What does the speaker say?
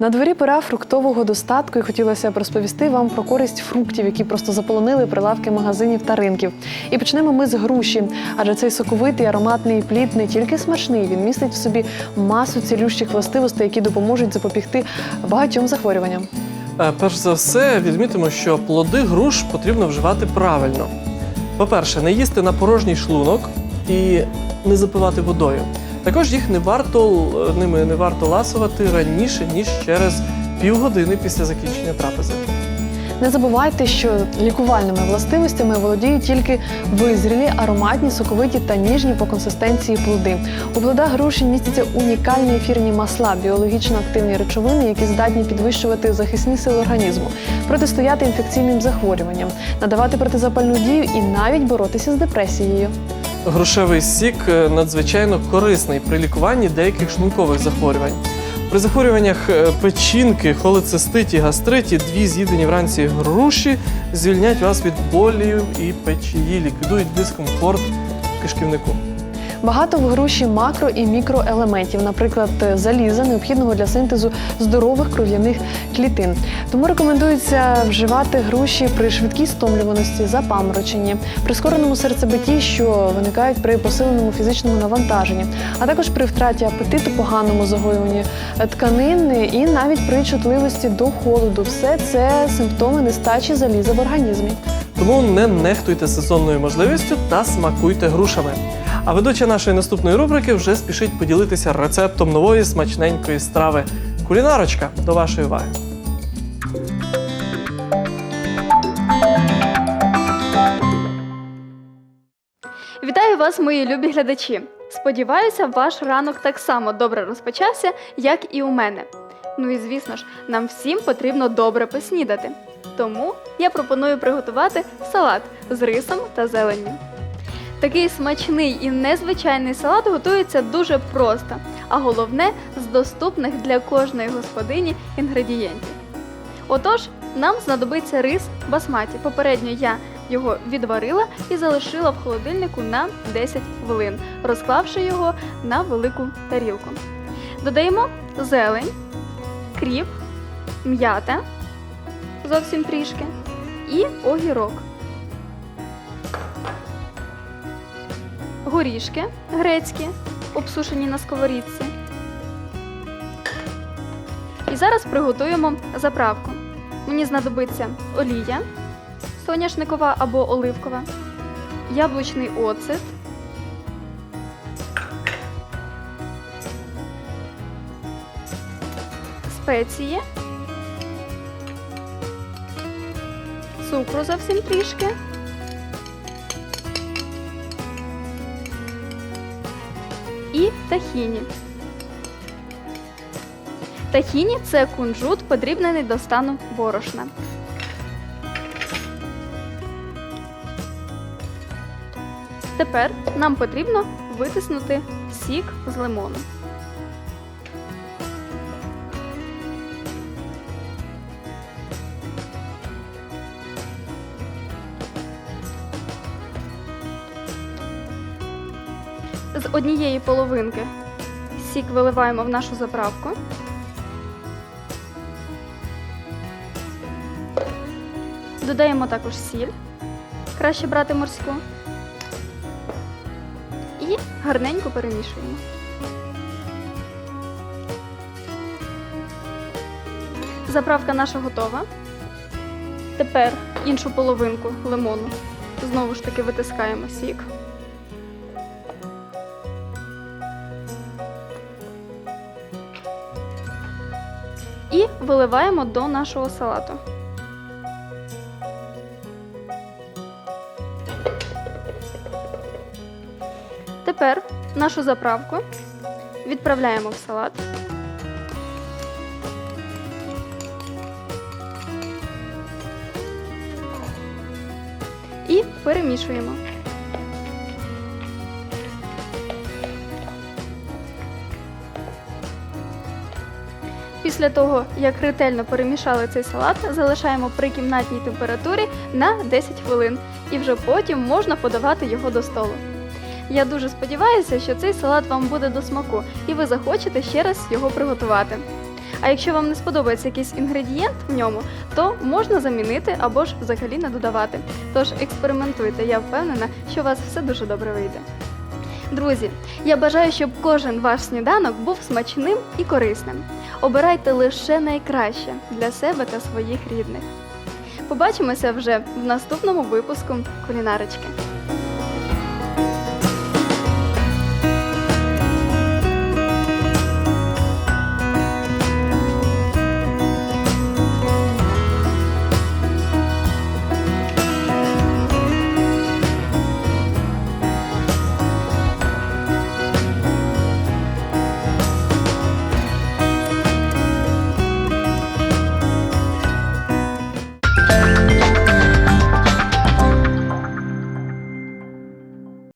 На дворі пора фруктового достатку, і хотілося б розповісти вам про користь фруктів, які просто заполонили прилавки магазинів та ринків. І почнемо ми з груші, адже цей соковитий ароматний плід не тільки смачний, він містить в собі масу цілющих властивостей, які допоможуть запобігти багатьом захворюванням. Е, Перш за все, відмітимо, що плоди груш потрібно вживати правильно. По-перше, не їсти на порожній шлунок і не запивати водою. Також їх не варто ними не варто ласувати раніше, ніж через півгодини після закінчення трапези. Не забувайте, що лікувальними властивостями володіють тільки визрілі, ароматні, соковиті та ніжні по консистенції плоди. У плодах груші містяться унікальні ефірні масла, біологічно активні речовини, які здатні підвищувати захисні сили організму, протистояти інфекційним захворюванням, надавати протизапальну дію і навіть боротися з депресією. Грушевий сік е, надзвичайно корисний при лікуванні деяких шлункових захворювань. При захворюваннях е, печінки, холециститі, гастриті дві з'їдені вранці груші звільнять вас від болів і печії, ліквідують дискомфорт кишківнику. Багато в груші макро і мікроелементів, наприклад, заліза, необхідного для синтезу здорових кров'яних клітин. Тому рекомендується вживати груші при швидкій стомлюваності, запамороченні, прискореному серцебитті, що виникають при посиленому фізичному навантаженні, а також при втраті апетиту, поганому загоюванні тканин і навіть при чутливості до холоду. Все це симптоми нестачі заліза в організмі. Тому не нехтуйте сезонною можливістю та смакуйте грушами. А ведуча нашої наступної рубрики вже спішить поділитися рецептом нової смачненької страви. Кулінарочка до вашої уваги. Вітаю вас, мої любі глядачі! Сподіваюся, ваш ранок так само добре розпочався, як і у мене. Ну і звісно ж, нам всім потрібно добре поснідати. Тому я пропоную приготувати салат з рисом та зеленню. Такий смачний і незвичайний салат готується дуже просто, а головне з доступних для кожної господині інгредієнтів. Отож, нам знадобиться рис басматі. Попередньо я його відварила і залишила в холодильнику на 10 хвилин, розклавши його на велику тарілку. Додаємо зелень, кріп, м'ята зовсім трішки і огірок. Горішки грецькі, обсушені на сковорідці. І зараз приготуємо заправку. Мені знадобиться олія соняшникова або оливкова, яблучний оцет, спеції, цукру зовсім трішки. І тахіні. Тахіні це кунжут, подрібнений до стану борошна. Тепер нам потрібно витиснути сік з лимону. З однієї половинки сік виливаємо в нашу заправку. Додаємо також сіль. Краще брати морську. І гарненько перемішуємо. Заправка наша готова. Тепер іншу половинку лимону знову ж таки витискаємо сік. І виливаємо до нашого салату. Тепер нашу заправку відправляємо в салат. І перемішуємо. Після того, як ретельно перемішали цей салат, залишаємо при кімнатній температурі на 10 хвилин і вже потім можна подавати його до столу. Я дуже сподіваюся, що цей салат вам буде до смаку і ви захочете ще раз його приготувати. А якщо вам не сподобається якийсь інгредієнт в ньому, то можна замінити або ж взагалі не додавати. Тож експериментуйте, я впевнена, що у вас все дуже добре вийде. Друзі, я бажаю, щоб кожен ваш сніданок був смачним і корисним. Обирайте лише найкраще для себе та своїх рідних. Побачимося вже в наступному випуску кулінарочки.